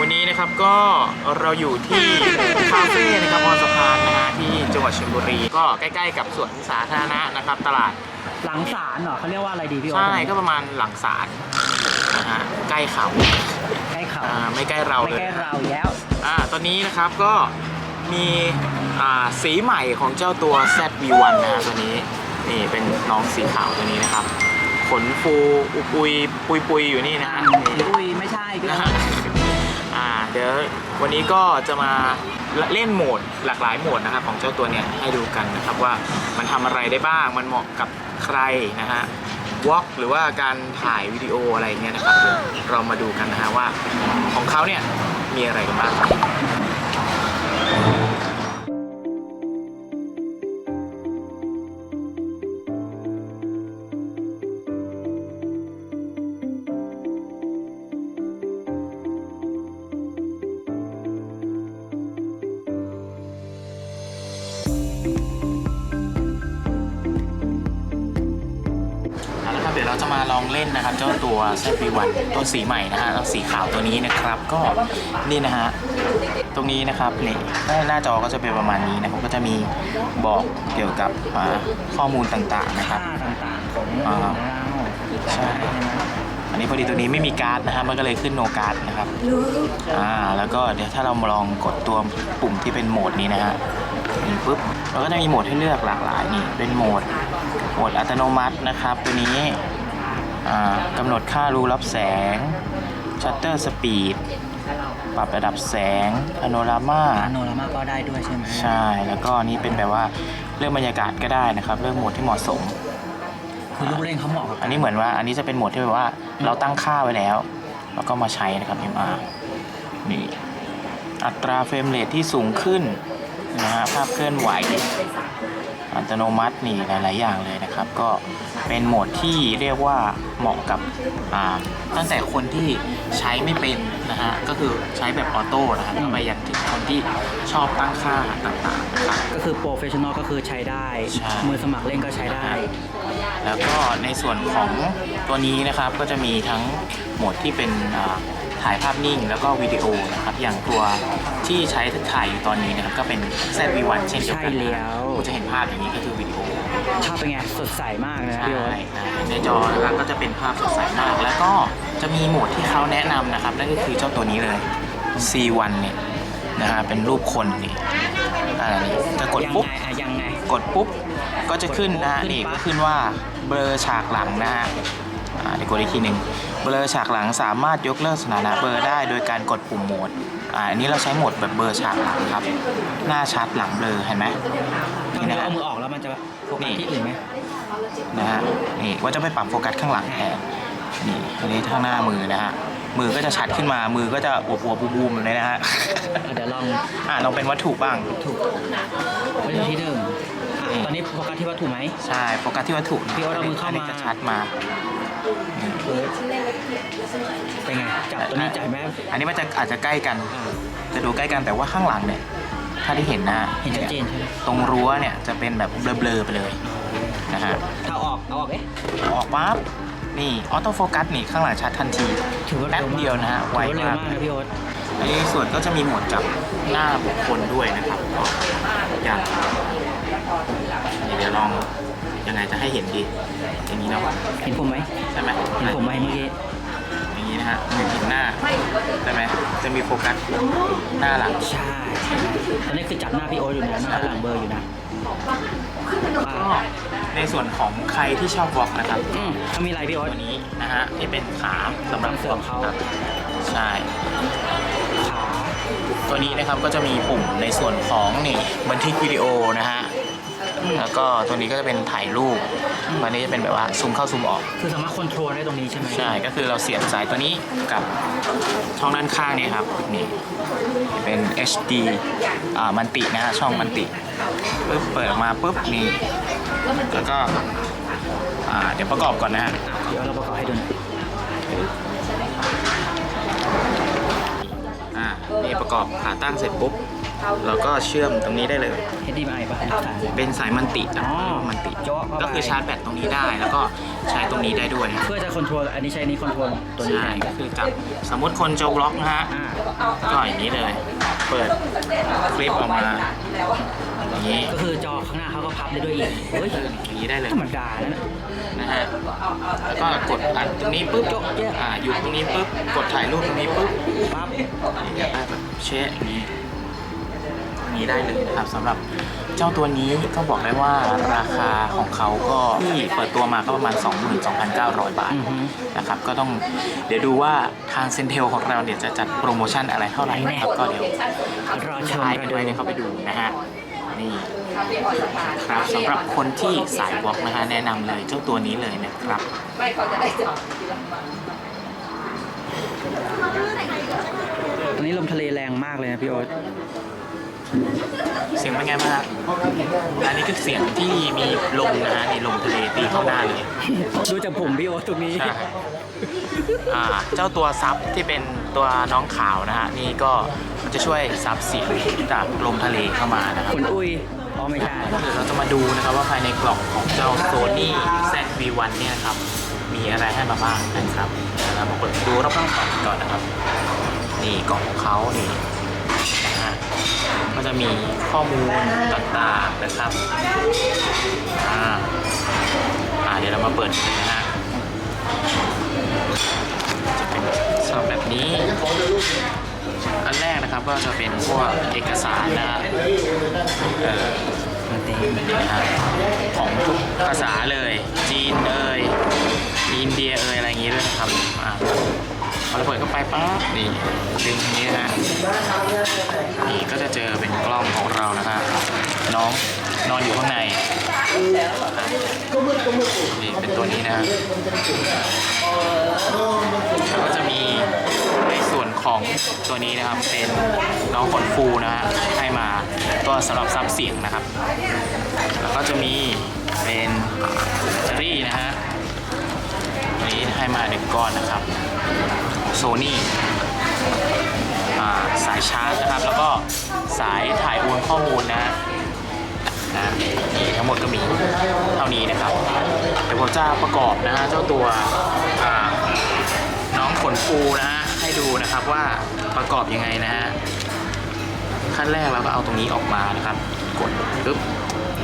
วันนี้นะครับก็เราอยู่ที่คาเฟ่นะครับบนสะพานนะฮะที่จังหวัดชลบุรี ก็ใกล้ ๆ กับสวนสาธารณะนะครับ ตลาดหลังศาลเหรอเขาเรียกว่าอะไรดีพี่โอ๊ใช่ก็ประมาณหลังศาลนะฮะใกล้เขาใกล้เขาไม่ใกล้เราเลยไม่ใกล้เราแล้ว อ่าตอนนี้นะครับก็มีอ่าสีใหม่ของเจ้าตัว ZV1 นะฮะตัวนี้ นี่เป็นน้องสีขาวตัวนี้นะครับ ขนฟูอุปุยปุยปุยๆอยู่นี่นะฮะนี่อุ้ยไม่ใช่พี่นะโอ๊ฮะตอ่าเดี๋ยววันนี้ก็จะมาเล่นโหมดหลากหลายโหมดนะครับของเจ้าตัวเนี่ยให้ดูกันนะครับว่ามันทำอะไรได้บ้างมันเหมาะกับใครนะฮะวอล์กหรือว่าการถ่ายวิดีโออะไรเงี้ยนะครับเดี๋ยวเรามาดูกันนะฮะว่าของเขาเนี่ยมีอะไรกันบ้างครับ จะมาลองเล่นนะครับ เจ้าตัว ZV1 ตัวสีใหม่นะฮะสีขาวตัวนี้นะครับ ก็นี่นะฮะตรงนี้นะครับนี่หน้าจอก็จะเป็นประมาณนี้นะครับก็จะมีบอกเกี่ยวกับข้อมูลต่างๆนะครับต่างๆของใช่อันนี้พอดีตัวนี้ไม่มีการ์ดนะฮะมันก็เลยขึ้นโนการ์ดนะครับ อ่า แล้วก็เดี๋ยวถ้าเรามาลองกดตัวปุ่มที่เป็นโหมดนี้นะฮะนี่ปุ๊บเราก็จะมีโหมดให้เลือกหลากหลายนี่ เป็นโหมด โหมดอัตโนมัตินะครับ ตัวนี้ กำหนดค่ารูรับแสง ชัตเตอร์สปีด ปรับระดับแสงพาโนรามาโนรามาก็ได้ด้วยใช่ไหมใช่ แล้วก็อันนี้เป็นแบบว่าเรื่องบรรยากาศก็ได้นะครับ เรื่องโหมดที่เหมาะสม คือลูกเล่นเขาเหมาะกับอันนี้เหมือนว่าอันนี้จะเป็นโหมดที่แบบว่าเราตั้งค่าไว้แล้ว แล้วก็มาใช้นะครับ MR นี่อัตราเฟรมเรทที่สูงขึ้นนะฮะภาพเคลื่อนไหวอัตโนมัตินี่หลาย ๆ อย่างเลยนะครับ ก็ เป็นโหมดที่เรียกว่าเหมาะกับอ่าตั้งแต่คนที่ใช้ไม่เป็นนะฮะก็คือใช้แบบออโต้นะฮะแล้วไปยันถึงคนที่ชอบตั้งค่าต่างๆนะครับก็คือโปรเฟชชั่นอลก็คือใช้ได้ใช่มือสมัครเล่นก็ใช้ได้ แล้วก็ในส่วนของตัวนี้นะครับก็จะมีทั้งโหมดที่เป็นอ่าถ่ายภาพนิ่งแล้วก็วิดีโอนะครับ อย่างตัวที่ใช้ถ่ายอยู่ตอนนี้นะครับ ก็เป็น ZV1 เช่นเดียวกันใช่แล้วคุณจะเห็นภาพอย่างนี้ก็คือวิดีโอ ภาพเป็นไงสดใสมากนะใช่พี่โอ๊ต ในจอนะครับก็จะเป็นภาพสดใสมาก แล้วก็จะมีโหมดที่เขาแนะนำนะครับนั่นก็คือเจ้าตัวนี้เลย C1 เนี่ยนะฮะเป็นรูปคนนี่อ่านี่จะกดยังปุ๊บ ไงอะยังไง กดปุ๊บก็จะขึ้นนะฮะกดปุ๊บนี่ขึ้นปั๊ก็บขึ้นว่าเบลอฉากหลังนะฮะอ่าเดี๋ยวกดอีกทีหนึ่ง เบลอฉากหลังสามารถยกเลิกสถานะเบลอได้โดยการกดปุ่มโหมดอ่าอันนี้เราใช้โหมดแบบเบลอฉากหลังครับ หน้าชัดหลังเบลอเห็นไหมตอนนี่นี้นะฮะเอามือออกแล้วมันจะโฟกัสนี่ ที่อื่นไหมนะฮะนี่ว่าจะไปปรับโฟกัสข้างหลังแทนนี่อันนี้ข้างหน้ามือนะฮะมือก็จะชัดขึ้นมามือก็จะอวบอวบๆบูมๆเลยนะฮะอะเดี๋ยวลองอ่าลองเป็นวัตถุบ้างถูกไว้ที่หนึ่งอะนี่ตอนนี้โฟกัสที่วัตถุไหม ใช่โฟกัสที่วัตถุนะพี่โอ๊ตเอามือเข้ามา นนี้จะชัดมา เออเป็นไง จับตัวนี้จับไหมอันนี้มันจะอาจจะใกล้กันอ่าจะดูใกล้กันแต่ว่าข้างหลังเนี่ย ถ้าที่เห็นนะเห็นชัดเจนใช่ไหมตรงรั้วเนี่ยจะเป็นแบบเบลอๆไปเลยนะฮะถ้าเอาออกเอาออกเอ๊ะเอาออกปั๊บนี่ออโต้โฟกัสนี่ข้างหลังชัดทันทีถือว่าแป๊บเร็วมากเดียวนะฮะถือไวว่าเร็วมากมากนะพี่โอ๊ตอันนี้ส่วนก็จะมีโหมดจับหน้าบุคคลด้วยนะครับก็อย่างนี่เดี๋ยวลอง ยังไงจะให้เห็นดี อย่างนี้เนาะเห็นผมไหมใช่ไหมเห็นผมไหมเมื่อกี้อย่างนี้นะฮะเห็นหน้าใช่ไหมจะมีโฟกัสหน้าหลังใช่ตอนนี้คือจับหน้าพี่โอ๊ตอยู่นะหน้าหลังเบอร์อยู่นะก็อ่าในส่วนของใครที่ชอบวอล์กนะครับอืมถ้ามีอะไรพี่โอ๊ตตัวนี้นะฮะที่เป็นขาสำหรับเสริมเขาครับใช่ขาตัวนี้นะครับก็จะมีปุ่มในส่วนของนี่บันทึกวิดีโอนะฮะ แล้วก็ตัวนี้ก็จะเป็นถ่ายรูปตัวนี้จะเป็นแบบว่าซูมเข้าซูมออก คือสามารถคอนโทรลได้ตรงนี้ใช่ไหมใช่ ก็คือเราเสียบสายตัวนี้กับช่องด้านข้างเนี่ยครับนี่เป็น HD อ่ามันตินะฮะช่องมันติปึ๊บเปิดออกมาปุ๊บนี่แล้วก็อ่าเดี๋ยวประกอบก่อนนะฮะเดี๋ยวเราประกอบให้ดูหน่อยอ่านี่ประกอบขาตั้งเสร็จปุ๊บ แล้วก็เชื่อมตรงนี้ได้เลย HDMI ป่ะสาย เป็นสายมันติจ้ะอ๋อมันติโจ๊ะเข้าไป ก็คือชาร์จแบตตรงนี้ได้ แล้วก็ใช้ตรงนี้ได้ด้วยเพื่อจะคอนโทรลอันนี้ใช้นี้คอนโทรลตัวนี้ใช่แทนก็คือจับสมมติคนจะบล็อกนะฮะอ่าก็อย่างนี้เลย เปิดคลิปออกมาอย่างนี้ก็คือจอข้างหน้าเขาก็พับได้ด้วยอีกเฮ้ยอย่างนี้ได้เลยธรรมดานะ นะฮะแล้วก็กดอัดตรงนี้ปุ๊บโจ๊ะแยกอ่าอยู่ตรงนี้ปุ๊บกดถ่ายรูปตรงนี้ปุ๊บปั๊บอยากได้แบบเชะอย่างนี้อย่าง นี้ได้เลยนะครับสำหรับเจ้าตัวนี้ก็บอกได้ว่าราคาของเขาก็ที่เปิดตัวมาก็ประมาณ 22,900 บาทอือฮึนะครับก็ต้องเดี๋ยวดูว่าทางเซนเทลของเราเนี่ยจะจัดโปรโมชั่นอะไรเท่าไหร่นะครับก็เดี๋ยวรอชมท้ายกักันนดูไว้เนี่ยเข้าไปดูนะฮะนี่ครับสำหรับคนที่สายวอล์กนะคะแนะนำเลยเจ้าตัวนี้เลยนะครับไม่เขาจะได้จอดตอนนี้ลมทะเลแรงมากเลยนะพี่โอ๊ต เสียงเป็นไงบ้างครับอันนี้คือเสียงที่มีลมนะฮะนี่ลมทะเลตีเข้าหน้าเลย ดูจากผมพี่โอ๊ตตรงนี้ใช่อ่า เจ้าตัวซับที่เป็นตัวน้องขาวนะฮะนี่ก็มันจะช่วยซับเสียงจากลมทะเลเข้ามานะครับขนอุ้ยอ๋อไม่ใช่เดี๋ยวเราจะมาดูนะครับว่าภายในกล่องของเจ้า Sony ZV-1 เนี่ยนะครับ มีอะไรให้มาบ้างนะครับเดี๋ยวเรามาเปิดดูรอบๆกล่องกันก่อนนะครับ นี่กล่องของเขานี่นะฮะ ก็จะมีข้อมูลต่างๆนะครับอ่าอ่าเดี๋ยวเรามาเปิดกันเลยนะฮะจะเป็นซองแบบนี้ อันแรกนะครับก็จะเป็นพวกเอกสารนะเออนเต็มนะฮะของทุกภาษาเลย จีนเอ่ยอินเดียเอ่ยอะไรอย่างงี้ด้วยนะครับอ่า พอเราเปิดเข้าไปปั๊บนี่ดึงตรงนี้นะฮะนี่ก็จะเจอเป็นกล้องของเรานะฮะน้องนอนอยู่ข้างในนี่เป็นตัวนี้นะฮะแล้วก็จะมีในส่วนของตัวนี้นะครับเป็นน้องขนฟูนะฮะให้มาก็สำหรับซับเสียงนะครับ แล้วก็จะมีเป็นแบตเตอรี่นะฮะนี้ให้มาหนึ่งก้อนนะครับ โซนี่สายชาร์จนะครับ แล้วก็สายถ่ายโอนข้อมูลนะฮะนะนี่ทั้งหมดก็มีเท่านี้นะครับ เดี๋ยวผมจะประกอบนะฮะเจ้าตัวอ่าน้องขนฟูนะฮะให้ดูนะครับว่าประกอบยังไงนะฮะขั้นแรกเราก็เอาตรงนี้ออกมานะครับ กดปึ๊บ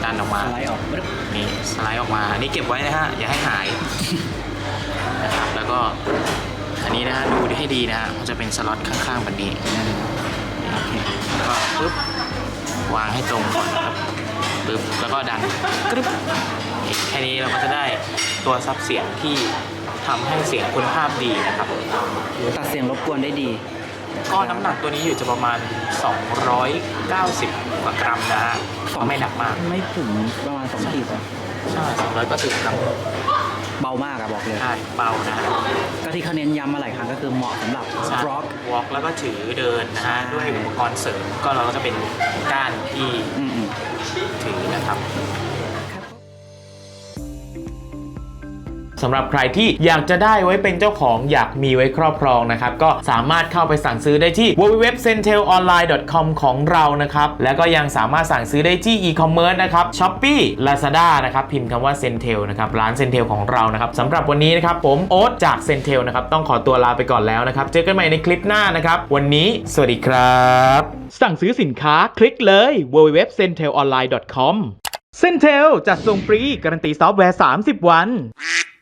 ดันออกมาสไลด์ออกปึ๊บนี่สไลด์ออกมาอันนี้เก็บไว้นะฮะอย่าให้หาย นะครับ แล้วก็อั นนี้นะฮะดูให้ดีนะฮะมันจะเป็นสล็อตข้างๆแบบนี้แล้วก็ปึ๊บวางให้ตรงก่อนนะครับปึ๊บแล้วก็ดันกรึ๊บนี่แค่นี้เราก็จะได้ตัวซับเสียงที่ทำให้เสียงคุณภาพดีนะครับตัดเสียงรบกวนได้ดี ก็น้ำหนักตัวนี้อยู่จะประมาณ 290 กว่ากรัมนะฮะก็ไม่หนักมาก ไม่ถึงประมาณสองขีดอะใช่290กรัมเบามากอะบอกเลย ใช่ เบานะฮะก็ที่เขาเน้นย้ำมาหลายครั้งก็คือเหมาะสำหรับวร็อก วอล์กแล้วก็ถือเดินนะฮะด้วยอุปกรณ์เสริมก็เราก็จะเป็นก้านที่อืมอืมถือนะครับ สำหรับใครที่อยากจะได้ไว้เป็นเจ้าของอยากมีไว้ครอบครองนะครับก็สามารถเข้าไปสั่งซื้อได้ที่ www.centelonline.com ของเรานะครับแล้วก็ยังสามารถสั่งซื้อได้ที่ e-commerce นะครับ Shopee Lazada นะครับพิมพ์คำว่า Centel นะครับร้าน Centel ของเรานะครับสำหรับวันนี้นะครับผมโอ๊ตจาก Centel นะครับต้องขอตัวลาไปก่อนแล้วนะครับเจอกันใหม่ในคลิปหน้านะครับวันนี้ สวัสดีครับ สั่งซื้อสินค้าคลิกเลย www.centelonline.com Centel จัดส่งฟรี การันตีซอฟต์แวร์ 30 วัน